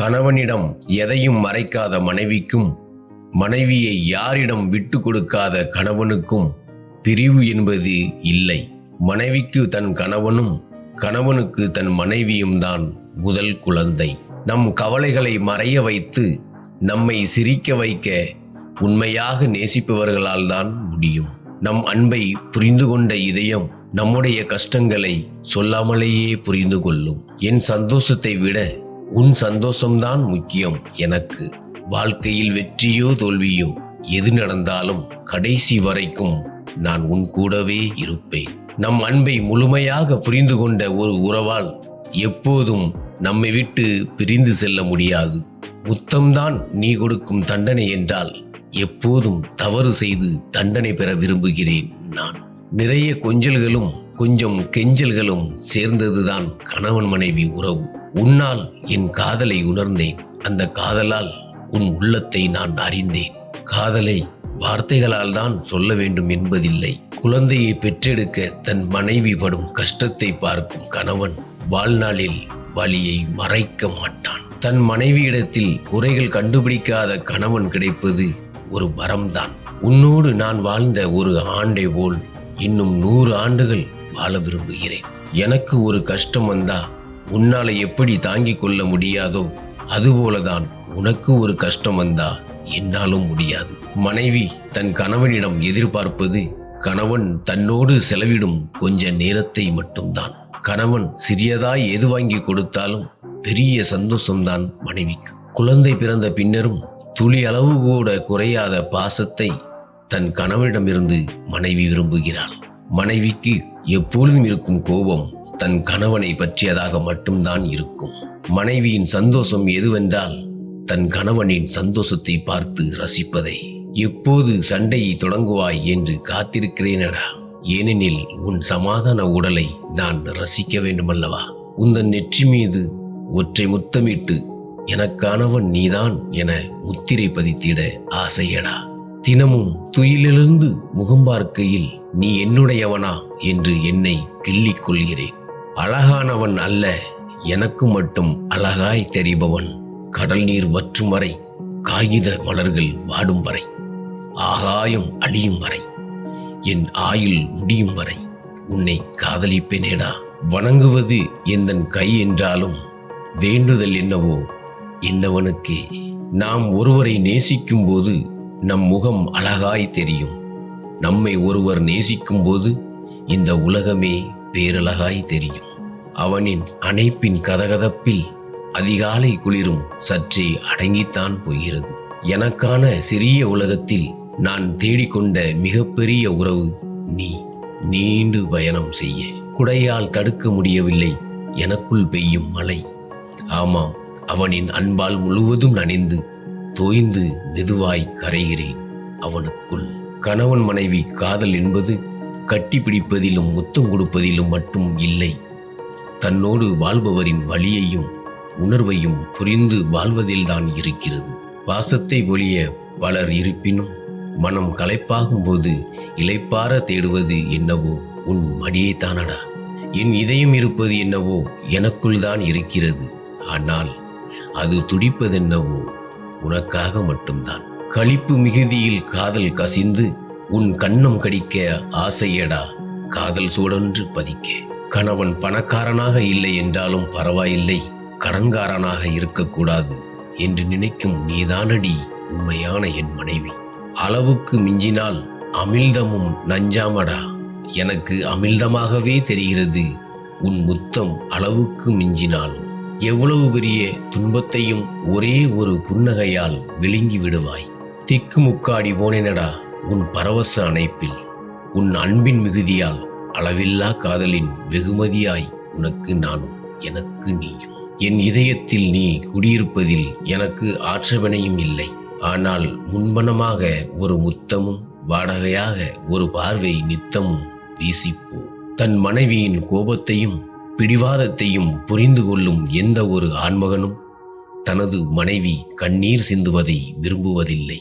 கணவனிடம் எதையும் மறைக்காத மனைவிக்கும் மனைவியை யாரிடம் விட்டு கொடுக்காத கணவனுக்கும் பிரிவு என்பது இல்லை. மனைவிக்கு தன் கணவனும் கணவனுக்கு தன் மனைவியும் தான் முதல் குழந்தை. நம் கவலைகளை மறைய வைத்து நம்மை சிரிக்க வைக்க உண்மையாக நேசிப்பவர்களால் தான் முடியும். நம் அன்பை புரிந்து கொண்ட இதயம் நம்முடைய கஷ்டங்களை சொல்லாமலேயே புரிந்து கொள்ளும். என் சந்தோஷத்தை விட உன் சந்தோஷம்தான் முக்கியம் எனக்கு. வாழ்க்கையில் வெற்றியோ தோல்வியோ எது நடந்தாலும் கடைசி வரைக்கும் நான் உன் கூடவே இருப்பேன். நம் அன்பை முழுமையாக புரிந்து கொண்ட ஒரு உறவால் எப்போதும் நம்மை விட்டு பிரிந்து செல்ல முடியாது. முத்தம்தான் நீ கொடுக்கும் தண்டனை என்றால் எப்போதும் தவறு செய்து தண்டனை பெற விரும்புகிறேன் நான். நிறைய கொஞ்சல்களும் கொஞ்சம் கெஞ்சல்களும் சேர்ந்ததுதான் கணவன் மனைவி உறவு. உன்னால் என் காதலை உணர்ந்தேன். அந்த காதலால் உன் உள்ளத்தை நான் அறிந்தேன். காதலை வார்த்தைகளால் தான் சொல்ல வேண்டும் என்பதில்லை. குழந்தையை பெற்றெடுக்க தன் மனைவி படும் கஷ்டத்தை பார்க்கும் கணவன் வாழ்நாளில் வழியை மறைக்க மாட்டான். தன் மனைவியிடத்தில் குறைகள் கண்டுபிடிக்காத கணவன் கிடைப்பது ஒரு வரம்தான். உன்னோடு நான் வாழ்ந்த ஒரு ஆண்டை போல் இன்னும் நூறு ஆண்டுகள் வாழ விரும்புகிறேன். எனக்கு ஒரு கஷ்டம் வந்தா உன்னால எப்படி தாங்கிக் கொள்ள முடியாதோ அதுபோலதான் உனக்கு ஒரு கஷ்டம் வந்தா என்னாலும் முடியாது. மனைவி தன் கணவனிடம் எதிர்பார்ப்பது கணவன் தன்னோடு செலவிடும் கொஞ்ச நேரத்தை மட்டும்தான். கணவன் சிறியதாய் எது வாங்கி கொடுத்தாலும் பெரிய சந்தோஷம்தான் மனைவிக்கு. குழந்தை பிறந்த பின்னரும் துளி அளவு கூட குறையாத பாசத்தை தன் கணவனிடமிருந்து மனைவி விரும்புகிறாள். மனைவிக்கு எப்பொழுதும் இருக்கும் கோபம் தன் கணவனை பற்றியதாக மட்டும்தான் இருக்கும். மனைவியின் சந்தோஷம் எதுவென்றால் தன் கணவனின் சந்தோஷத்தை பார்த்து ரசிப்பதை. எப்போது சண்டையை தொடங்குவாய் என்று காத்திருக்கிறேனடா. ஏனெனில் உன் சமாதான உடலை நான் ரசிக்க வேண்டுமல்லவா? உந்தன் நெற்றி மீது ஒற்றை முத்தமிட்டு எனக்கானவன் நீதான் என முத்திரை பதித்திட ஆசையடா. தினமும் துயிலிலிருந்து முகம் பார்க்கையில் நீ என்னுடையவனா என்று என்னை கிள்ளிக் கொள்கிறேன். அழகானவன் அல்ல எனக்கு மட்டும் அழகாய் தெரிபவன். கடல் நீர் வற்றும் வரை காகித மலர்கள் வாடும் வரை ஆகாயம் அழியும் வரை என் ஆயுள் முடியும் வரை உன்னை காதலிப்பேனேடா. வணங்குவது எந்தன் கை என்றாலும் வேண்டுதல் என்னவோ என்னவனுக்கே. நாம் ஒருவரை நேசிக்கும் போது நம் முகம் அழகாய் தெரியும். நம்மை ஒருவர் நேசிக்கும் போது இந்த உலகமே பேரழகாய் தெரியும். அவனின் அணைப்பின் கதகதப்பில் அதிகாலை குளிரும் சற்றே அடங்கித்தான் போகிறது. எனக்கான சிறிய உலகத்தில் நான் தேடிக்கொண்ட மிகப்பெரிய உறவு நீ. நீண்டு பயணம் செய்ய. குடையால் தடுக்க முடியவில்லை. எனக்குள் பெய்யும் மழை. ஆமாம் அவனின் அன்பால் முழுவதும் நனைந்து தோய்ந்து மெதுவாய் கரைகிறேன். அவனுக்குள் கணவன் மனைவி காதல் என்பது கட்டிப்பிடிப்பதிலும் முத்தம் கொடுப்பதிலும் மட்டும் இல்லை. தன்னோடு வாழ்பவரின் வழியையும் உணர்வையும் புரிந்து வாழ்வதில்தான் இருக்கிறது. பாசத்தை ஒழிய பலர் இருப்பினும் மனம் களைப்பாகும் போது இளைப்பார தேடுவது என்னவோ உன் மடியை தானடா என் இதயம் இருப்பது என்னவோ எனக்குள் தான் இருக்கிறது. ஆனால் அது துடிப்பதென்னவோ உனக்காக மட்டும்தான். களிப்பு மிகுதியில் காதல் கசிந்து உன் கண்ணம் கடிக்க ஆசையடா. காதல் சூடொன்று பதிக்க. கணவன் பணக்காரனாக இல்லை என்றாலும் பரவாயில்லை. கடன்காரனாக இருக்கக்கூடாது என்று நினைக்கும் நீதானடி உண்மையான என் மனைவி. அளவுக்கு மிஞ்சினால் அமிழ்தமும் நஞ்சாமடா. எனக்கு அமிழ்தமாகவே தெரிகிறது. உன் முத்தம் அளவுக்கு மிஞ்சினாலும். எவ்வளவு பெரிய துன்பத்தையும் ஒரே ஒரு புன்னகையால் விழுங்கி விடுவாய். திக்கு முக்காடி போனேனடா உன் பரவச அணைப்பில். உன் அன்பின் மிகுதியால் அளவில்லா காதலின் வெகுமதியாய் உனக்கு நானும் எனக்கு நீயும். என் இதயத்தில் நீ குடியிருப்பதில் எனக்கு ஆட்சேபனையும் இல்லை. ஆனால் முன்பணமாக ஒரு முத்தமும் வாடகையாக ஒரு பார்வை நித்தமும் வீசிப்போ. தன் மனைவியின் கோபத்தையும் பிடிவாதத்தையும் புரிந்து கொள்ளும் எந்த ஒரு ஆண்மகனும் தனது மனைவி கண்ணீர் சிந்துவதை விரும்புவதில்லை.